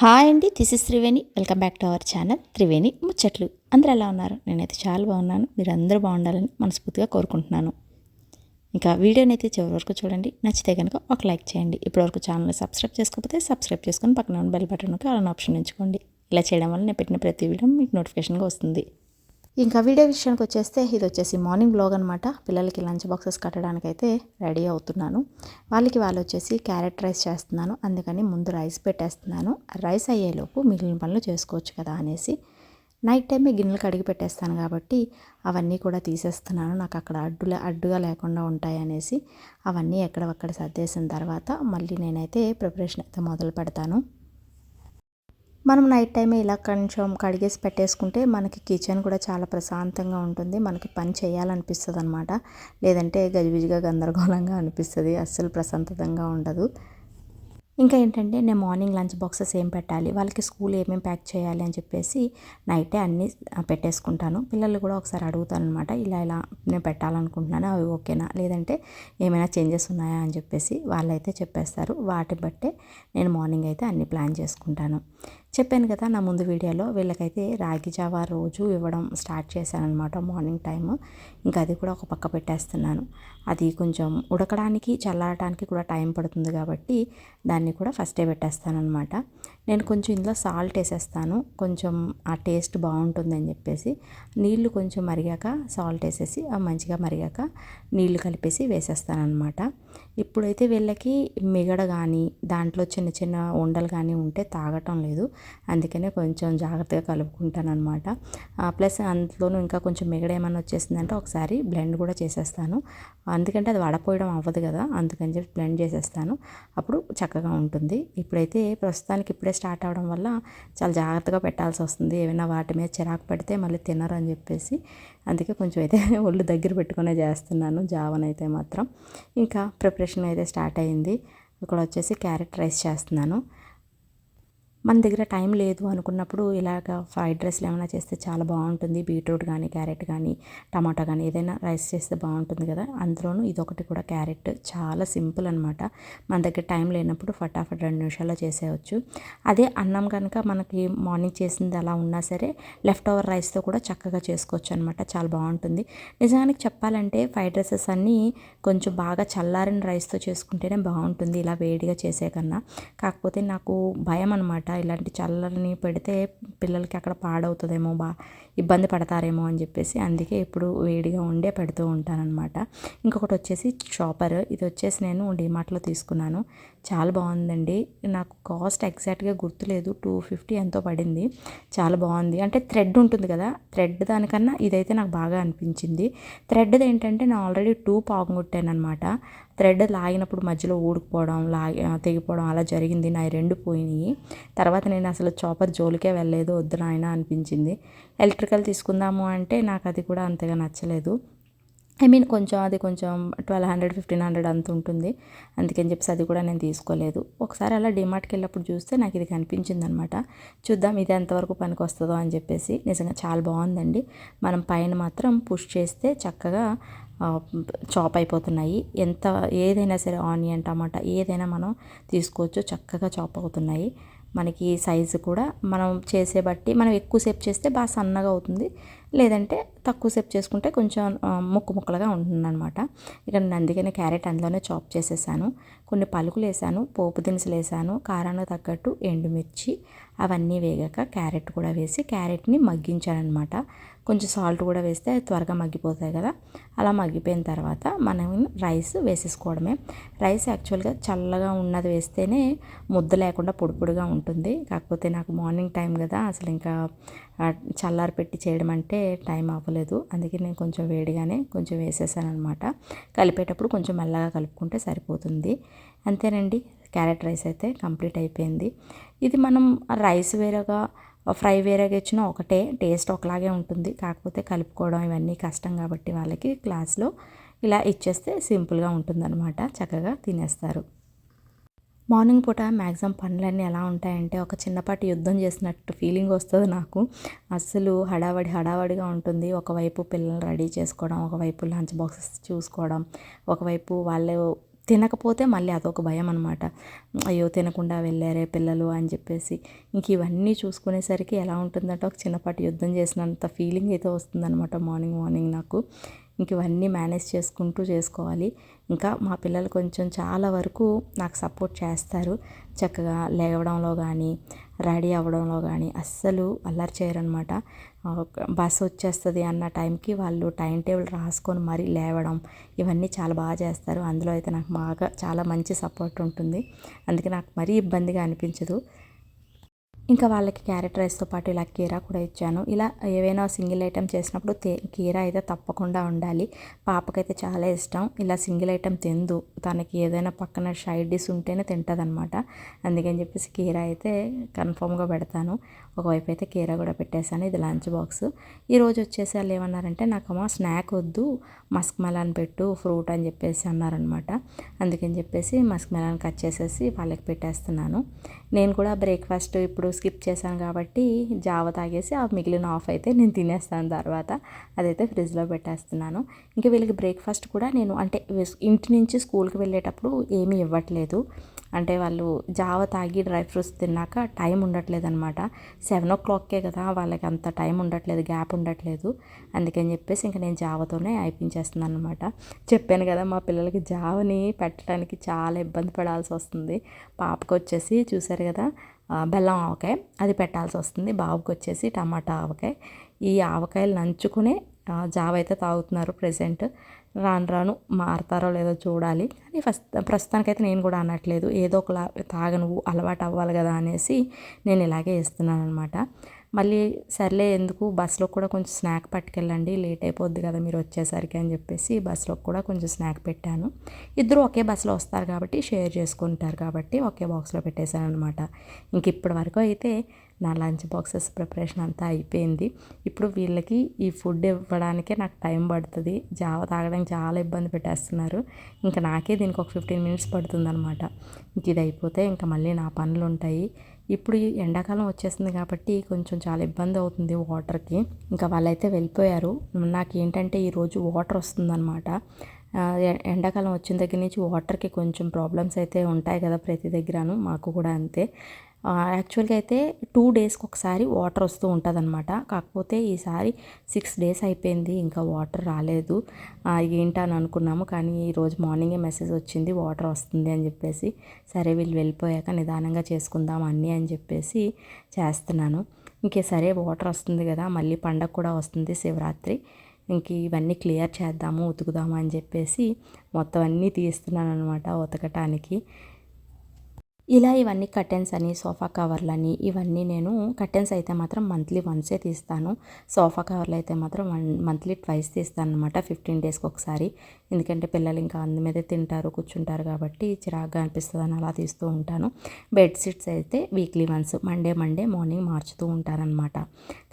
Hi అండి this is Triveni welcome back to our channel Triveni ముచ్చట్లు. అందరూ ఎలా ఉన్నారు? నేనైతే చాలా బాగున్నాను. మీరు అందరూ బాగుండాలని మనస్ఫూర్తిగా కోరుకుంటున్నాను. ఇంకా వీడియోని అయితే చివరి వరకు చూడండి. నచ్చితే కనుక ఒక లైక్ చేయండి. ఇప్పటివరకు ఛానల్ని సబ్స్క్రైబ్ చేసుకోకపోతే సబ్స్క్రైబ్ చేసుకొని పక్కన ఉన్న బెల్ బటన్కి అలా ఆప్షన్ ఎంచుకోండి. ఇలా చేయడం వల్ల నేను పెట్టిన ప్రతి వీడియో మీకు నోటిఫికేషన్గా వస్తుంది. ఇంకా వీడియో విషయానికి వచ్చేస్తే ఇది వచ్చేసి మార్నింగ్ బ్లాగ్ అనమాట పిల్లలకి లంచ్ బాక్సెస్ కట్టడానికైతే రెడీ అవుతున్నాను. వాళ్ళకి వాళ్ళు వచ్చేసి క్యారెట్ రైస్ చేస్తున్నాను. అందుకని ముందు రైస్ పెట్టేస్తున్నాను. రైస్ అయ్యేలోపు మిగిలిన పనులు చేసుకోవచ్చు కదా అనేసి నైట్ టైమే గిన్నెలు కడిగి పెట్టేస్తాను కాబట్టి అవన్నీ కూడా తీసేస్తున్నాను. నాకు అక్కడ అడ్డులే అడ్డుగా లేకుండా ఉంటాయి అనేసి అవన్నీ ఎక్కడవక్కడ సర్దేసిన తర్వాత మళ్ళీ నేనైతే ప్రిపరేషన్ అయితే మొదలు పెడతాను. మనం నైట్ టైమే ఇలా కొంచెం కడిగేసి పెట్టేసుకుంటే మనకి కిచెన్ కూడా చాలా ప్రశాంతంగా ఉంటుంది. మనకి పని చేయాలనిపిస్తుంది అనమాట లేదంటే గజిబిజిగా గందరగోళంగా అనిపిస్తుంది. అస్సలు ప్రశాంతంగా ఉండదు. ఇంకా ఏంటంటే నేను మార్నింగ్ లంచ్ బాక్సెస్ ఏం పెట్టాలి? వాళ్ళకి స్కూల్ ఏమేమి ప్యాక్ చేయాలి? అని చెప్పేసి నైటే అన్నీ పెట్టేసుకుంటాను. పిల్లలు కూడా ఒకసారి అడుగుతాను అనమాట ఇలా ఇలా నేను పెట్టాలనుకుంటున్నాను. అవి ఓకేనా? లేదంటే ఏమైనా చేంజెస్ ఉన్నాయా? అని చెప్పేసి వాళ్ళైతే చెప్పేస్తారు. వాటి బట్టే నేను మార్నింగ్ అయితే అన్ని ప్లాన్ చేసుకుంటాను. చెప్పాను కదా నా ముందు వీడియోలో వీళ్ళకైతే రాగి జావా రోజు ఇవ్వడం స్టార్ట్ చేశానమాట మార్నింగ్ టైము. ఇంకా అది కూడా ఒక పక్క పెట్టేస్తున్నాను. అది కొంచెం ఉడకడానికి చల్లారడానికి కూడా టైం పడుతుంది కాబట్టి దాన్ని కూడా ఫస్టే పెట్టేస్తాను అనమాట నేను కొంచెం ఇందులో సాల్ట్ వేసేస్తాను. కొంచెం ఆ టేస్ట్ బాగుంటుందని చెప్పేసి నీళ్ళు కొంచెం మరిగాక సాల్ట్ వేసేసి మంచిగా మరిగాక నీళ్ళు కలిపేసి వేసేస్తానమాట ఇప్పుడైతే వీళ్ళకి మిగడ కానీ దాంట్లో చిన్న చిన్న ఉండలు కానీ ఉంటే తాగటం లేదు. అందుకనే కొంచెం జాగ్రత్తగా కలుపుకుంటాను అనమాట ప్లస్ అందులోనూ ఇంకా కొంచెం మిగడ ఏమన్నా వచ్చేసిందంటే ఒకసారి బ్లెండ్ కూడా చేసేస్తాను. అందుకంటే అది వడపోయడం అవ్వదు కదా అందుకని చెప్పి బ్లెండ్ చేసేస్తాను. అప్పుడు చక్కగా ఉంటుంది. ఇప్పుడైతే ప్రస్తుతానికి ఇప్పుడే స్టార్ట్ అవడం వల్ల చాలా జాగ్రత్తగా పెట్టాల్సి వస్తుంది. ఏమైనా వాటి మీద చిరాకు పెడితే మళ్ళీ తినరు అని చెప్పేసి అందుకే కొంచెం అయితే ఒళ్ళు దగ్గర పెట్టుకునే చేస్తున్నాను జావనైతే మాత్రం. ఇంకా ప్రిపరేషన్ అయితే స్టార్ట్ అయింది. ఇక్కడ వచ్చేసి క్యారెట్ రైస్ చేస్తున్నాను. మన దగ్గర టైం లేదు అనుకున్నప్పుడు ఇలాగ ఫ్రైడ్ రైస్లు ఏమైనా చేస్తే చాలా బాగుంటుంది. బీట్రూట్ కానీ క్యారెట్ కానీ టమాటా కానీ ఏదైనా రైస్ చేస్తే బాగుంటుంది కదా. అందులోనూ ఇదొకటి కూడా క్యారెట్. చాలా సింపుల్ అనమాట మన దగ్గర టైం లేనప్పుడు ఫటాఫట్ రెండు నిమిషాల్లో చేసేయచ్చు. అదే అన్నం కనుక మనకి మార్నింగ్ చేసింది అలా ఉన్నా సరే లెఫ్ట్ ఓవర్ రైస్తో కూడా చక్కగా చేసుకోవచ్చు అనమాట చాలా బాగుంటుంది. నిజానికి చెప్పాలంటే ఫ్రైడ్ రైసెస్ అన్నీ కొంచెం బాగా చల్లారిన రైస్తో చేసుకుంటేనే బాగుంటుంది. ఇలా వేడిగా చేసే కన్నా. కాకపోతే నాకు భయం అనమాట ఇలాంటి చల్లని పెడితే పిల్లలకి అక్కడ పాడవుతుందేమో బా ఇబ్బంది పడతారేమో అని చెప్పేసి అందుకే ఇప్పుడు వేడిగా ఉండే పెడుతూ ఉంటానన్నమాట. ఇంకొకటి వచ్చేసి చాపర్ ఇది వచ్చేసి నేను డిమార్ట్లో తీసుకున్నాను. చాలా బాగుందండి. నాకు కాస్ట్ ఎగ్జాక్ట్గా గుర్తులేదు. టూ ఫిఫ్టీ ఎంతో పడింది. చాలా బాగుంది. అంటే థ్రెడ్ ఉంటుంది కదా థ్రెడ్ దానికన్నా ఇదైతే నాకు బాగా అనిపించింది. థ్రెడ్ది ఏంటంటే నేను ఆల్రెడీ టూ పాగొట్టాను అనమాట థ్రెడ్ లాగినప్పుడు మధ్యలో ఊడుకుపోవడం లాగి తెగిపోవడం అలా జరిగింది. నా రెండు పోయినాయి. తర్వాత నేను అసలు చాపర్ జోలికే వెళ్ళలేదు. వద్దు నాయన అనిపించింది. ఎలక్ట్రికల్ తీసుకుందాము అంటే నాకు అది కూడా అంతగా నచ్చలేదు. ఐ మీన్ కొంచెం అది కొంచెం ట్వెల్వ్ హండ్రెడ్ ఫిఫ్టీన్ హండ్రెడ్ అంత ఉంటుంది. అందుకని చెప్పేసి అది కూడా నేను తీసుకోలేదు. ఒకసారి అలా డిమార్ట్కి వెళ్ళినప్పుడు చూస్తే నాకు ఇది కనిపించింది అనమాట చూద్దాం ఇది ఎంతవరకు పనికి వస్తుందో అని చెప్పేసి. నిజంగా చాలా బాగుందండి. మనం పైన మాత్రం పుష్ చేస్తే చక్కగా చాప్ అయిపోతున్నాయి. ఎంత ఏదైనా సరే ఆనియన్ టమాటా ఏదైనా మనం తీసుకోవచ్చు చక్కగా చాప్ అవుతున్నాయి. మనకి సైజు కూడా మనం చేసే బట్టి మనం ఎక్కువసేపు చేస్తే బాగా సన్నగా అవుతుంది. లేదంటే తక్కువసేపు చేసుకుంటే కొంచెం ముక్కు ముక్కలుగా ఉంటుందన్నమాట. ఇక నేను అందుకనే క్యారెట్ అందులోనే చాప్ చేసేసాను. కొన్ని పలుకులు వేసాను పోపు దినుసులు వేసాను కారానికి తగ్గట్టు ఎండుమిర్చి అవన్నీ వేగాక క్యారెట్ కూడా వేసి క్యారెట్ని మగ్గించాను అనమాట కొంచెం సాల్ట్ కూడా వేస్తే త్వరగా మగ్గిపోతాయి కదా. అలా మగ్గిపోయిన తర్వాత మనం రైస్ వేసేసుకోవడమే. రైస్ యాక్చువల్గా చల్లగా ఉన్నది వేస్తేనే ముద్ద లేకుండా పొడి పొడిగా ఉంటుంది. కాకపోతే నాకు మార్నింగ్ టైం కదా అసలు ఇంకా చల్లారి పెట్టి చేయడం అంటే టైం అవ్వలేదు. అందుకే నేను కొంచెం వేడిగానే కొంచెం వేసేసాను అనమాట కలిపేటప్పుడు కొంచెం మెల్లగా కలుపుకుంటే సరిపోతుంది. అంతేనండి. క్యారెట్ రైస్ అయితే కంప్లీట్ అయిపోయింది. ఇది మనం రైస్ వేరేగా ఫ్రై వేరేగా ఇచ్చిన ఒకటే టేస్ట్ ఒకలాగే ఉంటుంది. కాకపోతే కలుపుకోవడం ఇవన్నీ కష్టం కాబట్టి వాళ్ళకి క్లాస్లో ఇలా ఇచ్చేస్తే సింపుల్గా ఉంటుందన్నమాట. చక్కగా తినేస్తారు. మార్నింగ్ పూట మ్యాక్సిమం పనులన్నీ ఎలా ఉంటాయంటే ఒక చిన్నపాటి యుద్ధం చేసినట్టు ఫీలింగ్ వస్తుంది నాకు. అస్సలు హడావడి హడావడిగా ఉంటుంది. ఒకవైపు పిల్లలు రెడీ చేసుకోవడం ఒకవైపు లంచ్ బాక్సెస్ చూసుకోవడం ఒకవైపు వాళ్ళు తినకపోతే మళ్ళీ అదొక భయం అనమాట అయ్యో తినకుండా వెళ్ళారే పిల్లలు అని చెప్పేసి. ఇంక ఇవన్నీ చూసుకునేసరికి ఎలా ఉంటుందంటే ఒక చిన్నపాటి యుద్ధం చేసినంత ఫీలింగ్ అయితే వస్తుందన్నమాట మార్నింగ్ మార్నింగ్ నాకు. ఇంక ఇవన్నీ మేనేజ్ చేసుకుంటూ చేసుకోవాలి. ఇంకా మా పిల్లలు కొంచెం చాలా వరకు నాకు సపోర్ట్ చేస్తారు. చక్కగా లేవడంలో కానీ రెడీ అవ్వడంలో కానీ అస్సలు అల్లరి చేయరనమాట. బస్సు వచ్చేస్తుంది అన్న టైంకి వాళ్ళు టైం టేబుల్ రాసుకొని మరీ లేవడం ఇవన్నీ చాలా బాగా చేస్తారు. అందులో అయితే నాకు బాగా చాలా మంచి సపోర్ట్ ఉంటుంది. అందుకే నాకు మరీ ఇబ్బందిగా అనిపించదు. ఇంకా వాళ్ళకి క్యారెట్ రైస్తో పాటు ఇలా కీరా కూడా ఇచ్చాను. ఇలా ఏవైనా సింగిల్ ఐటెం చేసినప్పుడు తే కీరా అయితే తప్పకుండా ఉండాలి పాపకైతే చాలా ఇష్టం. ఇలా సింగిల్ ఐటెం తిందు. తనకి ఏదైనా పక్కన సైడ్ డిష్ ఉంటేనే తింటుంది అనమాట అందుకని చెప్పేసి కీరా అయితే కన్ఫామ్గా పెడతాను. ఒకవైపు అయితే కీరా కూడా పెట్టేశాను. ఇది లంచ్ బాక్స్. ఈరోజు వచ్చేసి వాళ్ళు ఏమన్నారంటే నాకు అమ్మ స్నాక్ వద్దు. మస్క్ మెలాన్ పెట్టు ఫ్రూట్ అని చెప్పేసి అన్నారనమాట అందుకని చెప్పేసి మస్క్ మెలాన్ కట్ చేసేసి వాళ్ళకి పెట్టేస్తున్నాను. నేను కూడా బ్రేక్ఫాస్ట్ ఇప్పుడు స్కిప్ చేశాను కాబట్టి జావ తాగేసి ఆ మిగిలిన ఆఫ్ అయితే నేను తినేస్తాను తర్వాత. అదైతే ఫ్రిడ్జ్లో పెట్టేస్తున్నాను. ఇంకా వీళ్ళకి బ్రేక్ఫాస్ట్ కూడా నేను అంటే ఇంటి నుంచి స్కూల్కి వెళ్ళేటప్పుడు ఏమీ ఇవ్వట్లేదు. అంటే వాళ్ళు జావ తాగి డ్రై ఫ్రూట్స్ తిన్నాక టైం ఉండట్లేదు అనమాట సెవెన్ ఓ క్లాక్కే కదా వాళ్ళకి అంత టైం ఉండట్లేదు గ్యాప్ ఉండట్లేదు. అందుకని చెప్పేసి ఇంకా నేను జావతోనే అయిపించేస్తున్నాను అనమాట చెప్పాను కదా మా పిల్లలకి జావని పెట్టడానికి చాలా ఇబ్బంది పడాల్సి వస్తుంది. పాపకు వచ్చేసి చూసారు కదా బెల్లం ఆవకాయ అది పెట్టాల్సి వస్తుంది. బాబుకి వచ్చేసి టమాటా ఆవకాయ. ఈ ఆవకాయలు నంచుకునే జావ అయితే తాగుతున్నారు ప్రజెంట్ రాను రాను మారతారో లేదో చూడాలి. కానీ ఫస్ట్ ప్రస్తుతానికైతే నేను కూడా అనట్లేదు. ఏదో ఒకలా తాగ నువ్వు అలవాటు అవ్వాలి కదా అనేసి నేను ఇలాగే ఇస్తున్నాను అనమాట మళ్ళీ సర్లే ఎందుకు బస్సులో కూడా కొంచెం స్నాక్ పట్టుకెళ్ళండి లేట్ అయిపోద్ది కదా మీరు వచ్చేసరికి అని చెప్పేసి బస్సులో కూడా కొంచెం స్నాక్ పెట్టాను. ఇద్దరు ఒకే బస్సులో వస్తారు కాబట్టి షేర్ చేసుకుంటారు కాబట్టి ఒకే బాక్స్లో పెట్టేశాను అనమాట ఇంక ఇప్పటి వరకు అయితే నా లంచ్ బాక్సెస్ ప్రిపరేషన్ అంతా అయిపోయింది. ఇప్పుడు వీళ్ళకి ఈ ఫుడ్ ఇవ్వడానికే నాకు టైం పడుతుంది. జావ తాగడానికి చాలా ఇబ్బంది పెట్టేస్తున్నారు. ఇంకా నాకే దీనికి ఒక ఫిఫ్టీన్ మినిట్స్ పడుతుంది అనమాట ఇంక ఇది అయిపోతే ఇంకా మళ్ళీ నా పనులు ఉంటాయి. ఇప్పుడు ఎండాకాలం వచ్చేసింది కాబట్టి కొంచెం చాలా ఇబ్బంది అవుతుంది వాటర్కి. ఇంకా వాళ్ళైతే వెళ్ళిపోయారు. నాకు ఏంటంటే ఈరోజు వాటర్ వస్తుందన్నమాట. ఎండాకాలం వచ్చిన దగ్గర నుంచి వాటర్కి కొంచెం ప్రాబ్లమ్స్ అయితే ఉంటాయి కదా ప్రతి దగ్గరను. మాకు కూడా అంతే. యాక్చువల్గా అయితే టూ డేస్కి ఒకసారి వాటర్ వస్తూ ఉంటుంది అనమాట కాకపోతే ఈసారి సిక్స్ డేస్ అయిపోయింది ఇంకా వాటర్ రాలేదు. ఏంటని అనుకున్నాము కానీ ఈరోజు మార్నింగే మెసేజ్ వచ్చింది వాటర్ వస్తుంది అని చెప్పేసి. సరే వీళ్ళు వెళ్ళిపోయాక నిదానంగా చేసుకుందాం అన్నీ అని చెప్పేసి చేస్తున్నాను. ఇంకే సరే వాటర్ వస్తుంది కదా మళ్ళీ పండగ కూడా వస్తుంది శివరాత్రి. ఇంక ఇవన్నీ క్లియర్ చేద్దాము ఉతుకుదాము అని చెప్పేసి మొత్తం అన్నీ తీస్తున్నాను అనమాట ఉతకటానికి. ఇలా ఇవన్నీ కర్టెన్స్ అని సోఫా కవర్లని ఇవన్నీ నేను కర్టెన్స్ అయితే మాత్రం మంత్లీ వన్సే తీస్తాను. సోఫా కవర్లు అయితే మాత్రం వన్ మంత్లీ ట్వైస్ తీస్తాను అనమాట ఫిఫ్టీన్ డేస్కి ఒకసారి. ఎందుకంటే పిల్లలు ఇంకా అందు మీదే తింటారు కూర్చుంటారు కాబట్టి చిరాగ్గా అనిపిస్తుంది అని అలా తీస్తూ ఉంటాను. బెడ్షీట్స్ అయితే weekly once Monday Monday morning మార్చుతూ ఉంటానన్నమాట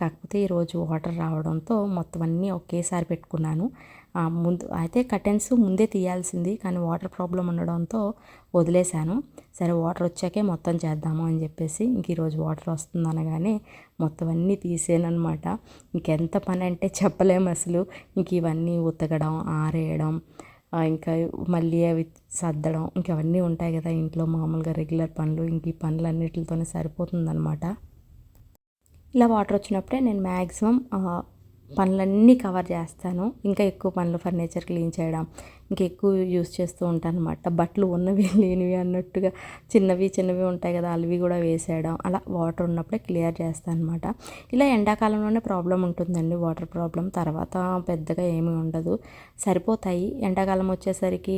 కాకపోతే ఈరోజు వాటర్ రావడంతో మొత్తం అన్నీ ఒకేసారి పెట్టుకున్నాను. ముందు అయితే కర్టెన్స్ ముందే తీయాల్సింది కానీ వాటర్ ప్రాబ్లం ఉండడంతో వదిలేశాను. సరే వాటర్ వచ్చాకే మొత్తం చేద్దాము అని చెప్పేసి ఇంక ఈరోజు వాటర్ వస్తుంది అనగానే మొత్తం అన్నీ తీసేనమాట ఇంకెంత పని అంటే చెప్పలేము అసలు. ఇంక ఇవన్నీ ఉతకడం ఆరేయడం ఇంకా మళ్ళీ అవి సర్దడం ఇంక అవన్నీ ఉంటాయి కదా ఇంట్లో మామూలుగా రెగ్యులర్ పనులు. ఇంక ఈ పనులన్నిటితోనే సరిపోతుందనమాట ఇలా వాటర్ వచ్చినప్పుడే నేను మ్యాక్సిమం పనులన్నీ కవర్ చేస్తాను. ఇంకా ఎక్కువ పనులు ఫర్నిచర్ క్లీన్ చేయడం ఇంకా ఎక్కువ యూస్ చేస్తూ ఉంటాను అనమాట బట్టలు ఉన్నవి లేనివి అన్నట్టుగా చిన్నవి చిన్నవి ఉంటాయి కదా అవి కూడా వేసేయడం అలా వాటర్ ఉన్నప్పుడే క్లియర్ చేస్తాను అనమాట ఇలా ఎండాకాలంలోనే ప్రాబ్లం ఉంటుందండి. వాటర్ ప్రాబ్లం తర్వాత పెద్దగా ఏమీ ఉండదు. సరిపోతాయి. ఎండాకాలం వచ్చేసరికి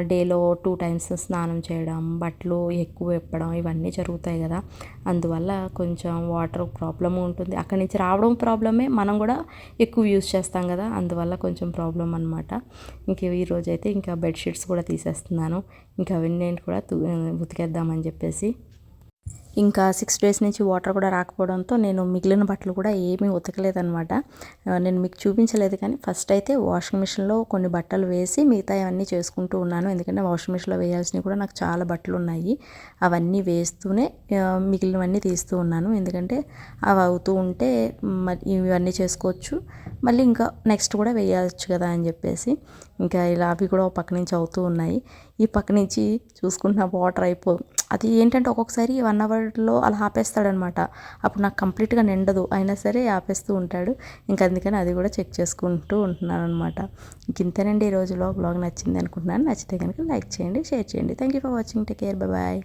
డేలో టూ టైమ్స్ స్నానం చేయడం బట్టలు ఎక్కువ విప్పడం ఇవన్నీ జరుగుతాయి కదా. అందువల్ల కొంచెం వాటర్ ప్రాబ్లమ్ ఉంటుంది. అక్కడి నుంచి రావడం ప్రాబ్లమే మనం కూడా ఎక్కువ యూజ్ చేస్తాం కదా. అందువల్ల కొంచెం ప్రాబ్లం అనమాట ఇంక ఈరోజైతే ఇంకా బెడ్షీట్స్ కూడా తీసేస్తున్నాను. ఇంకా అవన్నీ కూడా ఉతికేద్దామని చెప్పేసి ఇంకా సిక్స్ డేస్ నుంచి వాటర్ కూడా రాకపోవడంతో నేను మిగిలిన బట్టలు కూడా ఏమీ ఉతకలేదనమాట నేను మీకు చూపించలేదు కానీ ఫస్ట్ అయితే వాషింగ్ మిషన్లో కొన్ని బట్టలు వేసి మిగతా అవన్నీ చేసుకుంటూ ఉన్నాను. ఎందుకంటే వాషింగ్ మిషన్లో వేయాల్సినవి కూడా నాకు చాలా బట్టలు ఉన్నాయి. అవన్నీ వేస్తూనే మిగిలినవన్నీ తీస్తూ ఉన్నాను. ఎందుకంటే అవి అవుతూ ఉంటే ఇవన్నీ చేసుకోవచ్చు. మళ్ళీ ఇంకా నెక్స్ట్ కూడా వేయచ్చు కదా అని చెప్పేసి ఇంకా ఇలా అవి కూడా ఒక పక్క నుంచి అవుతూ ఉన్నాయి. ఈ పక్క నుంచి చూసుకుంటున్న వాటర్ అయిపో అది ఏంటంటే ఒక్కొక్కసారి వన్ అవర్ అవర్లో అలా ఆపేస్తాడనమాట. అప్పుడు నాకు కంప్లీట్గా నిండదు. అయినా సరే ఆపేస్తూ ఉంటాడు. ఇంకా అందుకని అది కూడా చెక్ చేసుకుంటూ ఉంటున్నాను అనమాట ఇంతేనండి ఈరోజులో బ్లాగ్ వ్లాగ్ నచ్చింది అనుకుంటున్నాను. నచ్చితే కనుక లైక్ చేయండి షేర్ చేయండి. Thank you for watching take care bye